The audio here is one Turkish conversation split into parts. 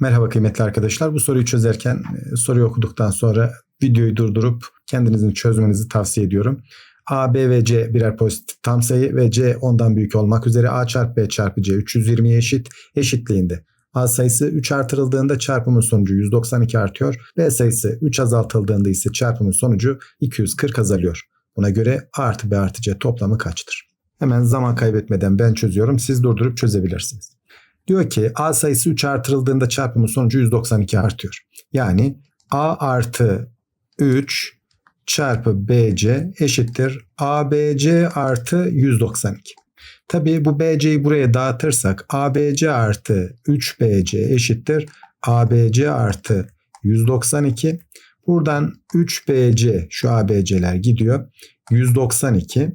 Merhaba kıymetli arkadaşlar. Bu soruyu çözerken e, soruyu okuduktan sonra videoyu durdurup kendinizin çözmenizi tavsiye ediyorum. A, B ve C birer pozitif tam sayı ve C ondan büyük olmak üzere A çarpı B çarpı C 320'ye eşit eşitliğinde. A sayısı 3 artırıldığında çarpımın sonucu 192 artıyor. B sayısı 3 azaltıldığında ise çarpımın sonucu 240 azalıyor. Buna göre A artı B artı C toplamı kaçtır? Hemen zaman kaybetmeden ben çözüyorum. Siz durdurup çözebilirsiniz. Diyor ki A sayısı 3 artırıldığında çarpımın sonucu 192 artıyor. Yani A artı 3 çarpı BC eşittir ABC artı 192. Tabii bu BC'yi buraya dağıtırsak ABC artı 3BC eşittir ABC artı 192. Buradan 3BC şu ABC'ler gidiyor. 192.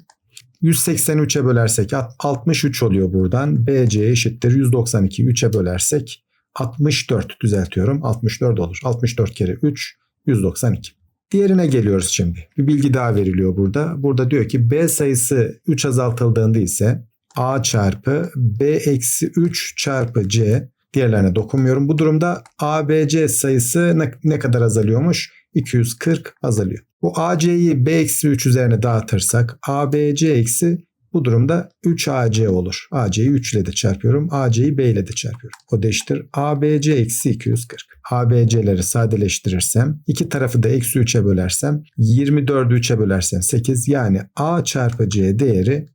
183'e bölersek 63 oluyor buradan. BC eşittir 192 3'e bölersek 64 düzeltiyorum. 64 olur. 64 kere 3 192. Diğerine geliyoruz şimdi. Bir bilgi daha veriliyor burada. Burada diyor ki B sayısı 3 azaltıldığında ise A çarpı B eksi 3 çarpı C diğerlerine dokunmuyorum. Bu durumda ABC sayısı ne, ne kadar azalıyormuş? 240 azalıyor. Bu AC'yi B eksi 3 üzerine dağıtırsak ABC eksi bu durumda 3AC olur. AC'yi 3 ile de çarpıyorum. AC'yi B ile de çarpıyorum. O da eşittir. ABC eksi 240. ABC'leri sadeleştirirsem iki tarafı da eksi 3'e bölersem 24'ü 3'e bölersem 8 yani A çarpı C değeri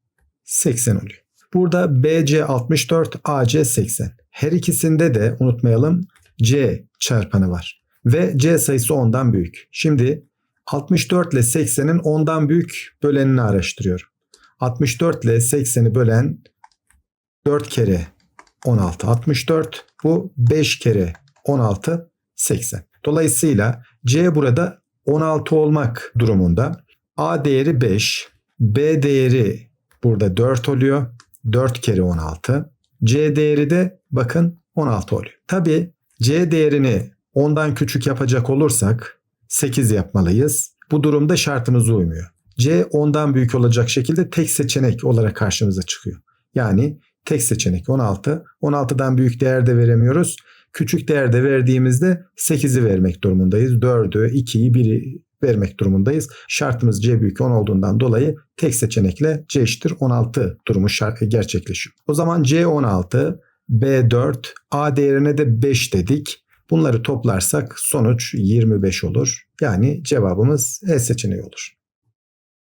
80 oluyor. Burada BC 64, AC 80. Her ikisinde de unutmayalım C çarpanı var. Ve C sayısı 10'dan büyük. Şimdi 64 ile 80'in 10'dan büyük bölenini araştırıyorum. 64 ile 80'i bölen 4 kere 16 64. Bu 5 kere 16 80. Dolayısıyla C burada 16 olmak durumunda. A değeri 5. B değeri burada 4 oluyor. 4 kere 16. C değeri de bakın 16 oluyor. Tabi C değerini 10'dan küçük yapacak olursak 8 yapmalıyız. Bu durumda şartımız uymuyor. C 10'dan büyük olacak şekilde tek seçenek olarak karşımıza çıkıyor. Yani tek seçenek 16. 16'dan büyük değer de veremiyoruz. Küçük değer de verdiğimizde 8'i vermek durumundayız. 4'ü, 2'yi, 1'i vermek durumundayız. Şartımız C büyük 10 olduğundan dolayı tek seçenekle C eşittir 16 durumu gerçekleşiyor. O zaman C 16, B 4, A değerine de 5 dedik. Bunları toplarsak sonuç 25 olur. Yani cevabımız E seçeneği olur.